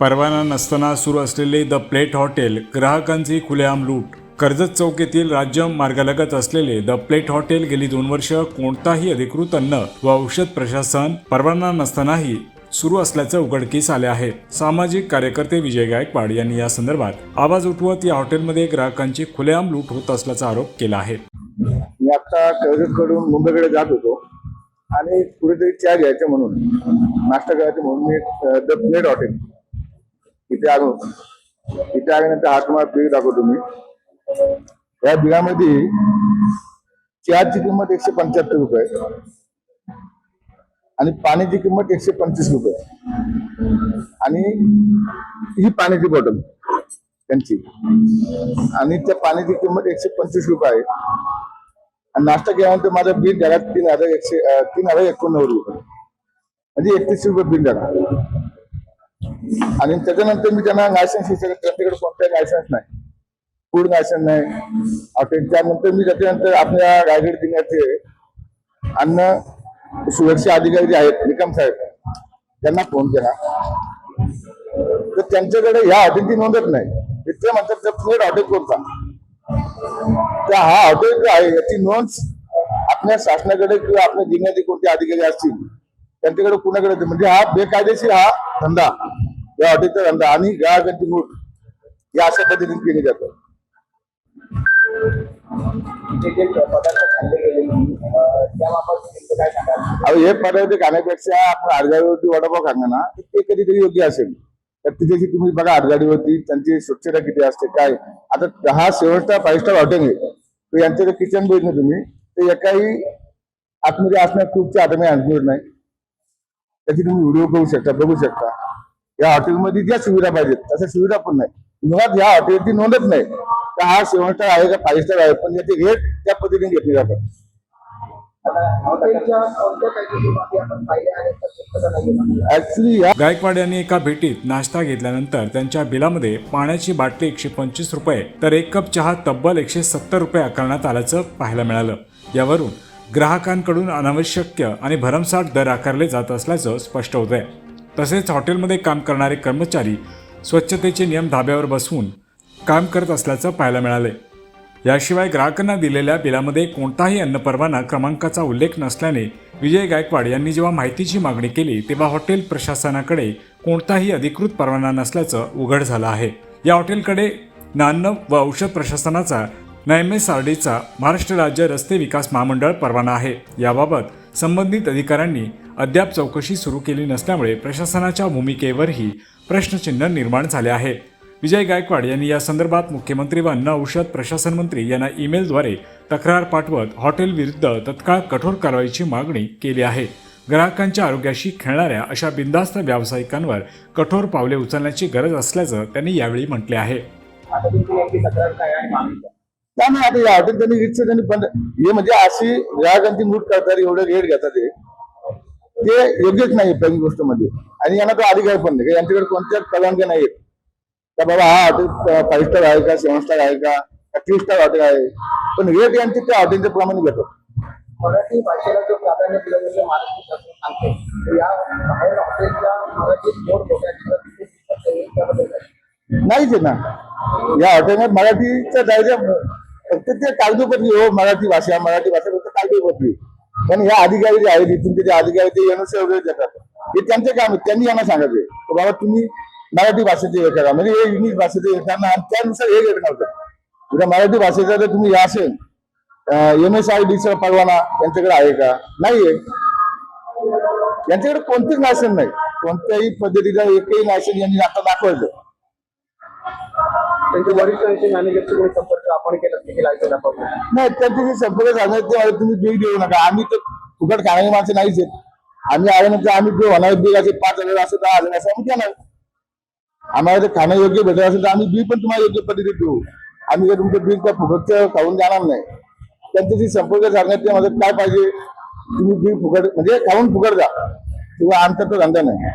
परवाना नसताना सुरू असलेले द प्लेट हॉटेल ग्राहकांची खुलेआम लूट. कर्जत चौक येथील राज्य मार्गालगत असलेले द प्लेट हॉटेल गेली दोन वर्ष कोणताही अधिकृत अन्न व औषध प्रशासन परवाना नसतानाही सुरू असल्याचं उघडकीस आले आहे. सामाजिक कार्यकर्ते विजय गायकवाड यांनी या संदर्भात आवाज उठवत या हॉटेलमध्ये ग्राहकांची खुलेआम लूट होत असल्याचा आरोप केला आहे. मी आता कर्जतकडून मुंबईकडे जात होतो आणि कुठेतरी चहा घ्यायचं म्हणून नाश्ता करायचं म्हणून मी द प्लेट हॉटेल इथे आलो. इथे आल्यानंतर हा तुम्हाला बिल दाखवतो मी. या बिलामध्ये चहाची किंमत एकशे पंच्याहत्तर रुपये आणि पाण्याची किंमत एकशे पंचवीस रुपये आणि ही पाण्याची बॉटल त्यांची. आणि त्या पाण्याची किंमत एकशे पंचवीस रुपये आहे. आणि नाश्ता केल्यानंतर माझं बिल झाला तीन हजार एकशे तीन हजार एकोणनव्वद रुपये. म्हणजे एकतीसशे रुपये बिल झाला. आणि त्याच्यानंतर मी त्यांना लायसन्स विचारलं त्यांच्याकडे कोणताही लायसन्स नाही. फूड लायसन्स नाही. हॉटेल त्यानंतर मी त्याच्यानंतर आपल्या रायगड जिल्ह्याचे अन्न सुरक्षा अधिकारी जे आहेत निकम साहेब. त्यांना फोन केला. तर त्यांच्याकडे ह्या हॉटेलची नोंदच नाही. तर म्हणतात तर प्लेट हॉटेल कोणता तर हा हॉटेल जो आहे याची नोंद आपल्या शासनाकडे किंवा आपल्या जिल्ह्यातील कोणते अधिकारी असतील त्यांच्याकडे कुणाकडे ते- म्हणजे हा बेकायदेशीर हा धंदा. या हॉटेलचा धंदा. आणि ग्राहकांची लूट या अशा पद्धतीने केली जातं. हे पदार्थ खाण्यापेक्षा आपण आडगाडीवरती वडापाव खाणं ना ते कधीतरी योग्य असेल. तर तिथे तुम्ही बघा आडगाडीवरती त्यांची स्वच्छता किती असते काय. आता हा seven star five star hotel आहे. तर यांचं किचन बघितलं तुम्ही. तर एकाही आतमध्ये असण्यात खूपच्या आतमध्ये आणणार नाही. त्याची तुम्ही व्हिडिओ करू शकता बघू शकता. या हॉटेलमध्ये ज्या सुविधा पाहिजेत तशा सुविधा पण नाही. मुळात या हॉटेलची नोंदच नाही. तर हा सेवन स्टार आहे का फाईव्ह स्टार आहे पण याचे रेट त्या पद्धतीने घेतले जातात. गायकवाड यांनी एका भेटीत नाश्ता घेतल्यानंतर त्यांच्या बिलामध्ये पाण्याची बाटली एकशे पंचवीस रुपये तर एक कप चहा तब्बल एकशे सत्तर रुपये आकारण्यात आल्याचं पाहायला मिळालं. यावरून ग्राहकांकडून अनावश्यक आणि भरमसाठ दर आकारले जात असल्याचं स्पष्ट होत आहे तसेच हॉटेलमध्ये काम करणारे कर्मचारी स्वच्छतेचे नियम धाब्यावर बसवून काम करत असल्याचं पाहायला मिळाले याशिवाय ग्राहकांना दिलेल्या बिलामध्ये कोणताही अन्न परवाना क्रमांकाचा उल्लेख नसल्याने विजय गायकवाड यांनी जेव्हा माहितीची मागणी केली तेव्हा हॉटेल प्रशासनाकडे कोणताही अधिकृत परवाना नसल्याचं उघड झालं आहे. या हॉटेलकडे नान्न व औषध प्रशासनाचा न एम एस आर डीचा महाराष्ट्र राज्य रस्ते विकास महामंडळ परवाना आहे. याबाबत संबंधित अधिकाऱ्यांनी अद्याप चौकशी सुरू केली नसल्यामुळे प्रशासनाच्या भूमिकेवरही प्रश्नचिन्ह निर्माण झाले आहे. विजय गायकवाड यांनी या संदर्भात मुख्यमंत्री व अन्न औषध प्रशासन मंत्री यांना ईमेलद्वारे तक्रार पाठवत हॉटेल विरुद्ध तत्काळ कठोर कारवाईची मागणी केली आहे. ग्राहकांच्या आरोग्याशी खेळणाऱ्या अशा बिनधास्त व्यावसायिकांवर कठोर पावले उचलण्याची गरज असल्याचं त्यांनी यावेळी म्हटले आहे. त्यामुळे आता या हॉटेल त्यांनी रिक्षा त्यांनी बंद हे म्हणजे अशी ग्राहकांची लूट करतात एवढे रेट घेतात ते ते योग्यच नाही पहिली गोष्टमध्ये आणि यांना तो अधिकार पण नाही. यांच्याकडे कोणत्याच कलंक नाही का बाबा हा हॉटेल फाईव्ह स्टार आहे का सेव्हन स्टार आहे का थ्री स्टार हॉटेल आहे. पण रेट यांचे त्या हॉटेलच्या प्रमाणे घेतात मराठी भाषेला जो प्राधान्य दिलं जातं महाराष्ट्र शासन सांगते. तर या बाहेर हॉटेलच्या मराठी बोर्ड होत्या तिथं तिथे शिक्षक येईल त्याबद्दल काय? नाहीच आहे ना. या हॉटेलमध्ये मराठीचा दर्जा फक्त ते कागदोपत्री हो मराठी भाषा मराठी भाषा फक्त कागदोपत्री. पण ह्या अधिकारी जे आहेत इथून ते अधिकारी ते एनओसी वगैरे देतात. हे त्यांचे काम आहे त्यांनी यांना सांगायचे की बाबा तुम्ही मराठी भाषेचे हे करा. म्हणजे हे इंग्लिश भाषेचे हे करा आणि त्यानुसार हे रेट घालतात उद्या मराठी भाषेचा जर तुम्ही हे असेल एम एस आय डीचा परवाना त्यांच्याकडे आहे का? नाहीये. यांच्याकडे कोणतेच लायसन नाही. कोणत्याही पद्धतीचा एकही लायसन यांनी आता दाखवायचं. त्यांच्या वरिष्ठांशी मॅनेजरशी कोणी संपर्क आपण केला की नाही त्यांच्याशी संपर्क झाले ते तुम्ही बिल देऊ नका. आम्ही तर फुकट खाणारी माणसं नाहीच आहेत. आम्ही आल्यानंतर म्हणजे आम्ही जो होणार बिल असेल पाच हजार असं दहा हजार असं आम्ही देणार. आम्हाला जर खाणं योग्य भेटत असेल तर आम्ही बिल पण तुम्हाला योग्य पद्धतीत देऊ. आम्ही जर तुमचं बिल त्या फुकटचं खाऊन जाणार नाही. त्यांच्याशी संपर्क साधण्यात ते माझं काय पाहिजे? तुम्ही बिल फुकट म्हणजे खाऊन फुकट जा. किंवा आमचा तो धंदा नाही.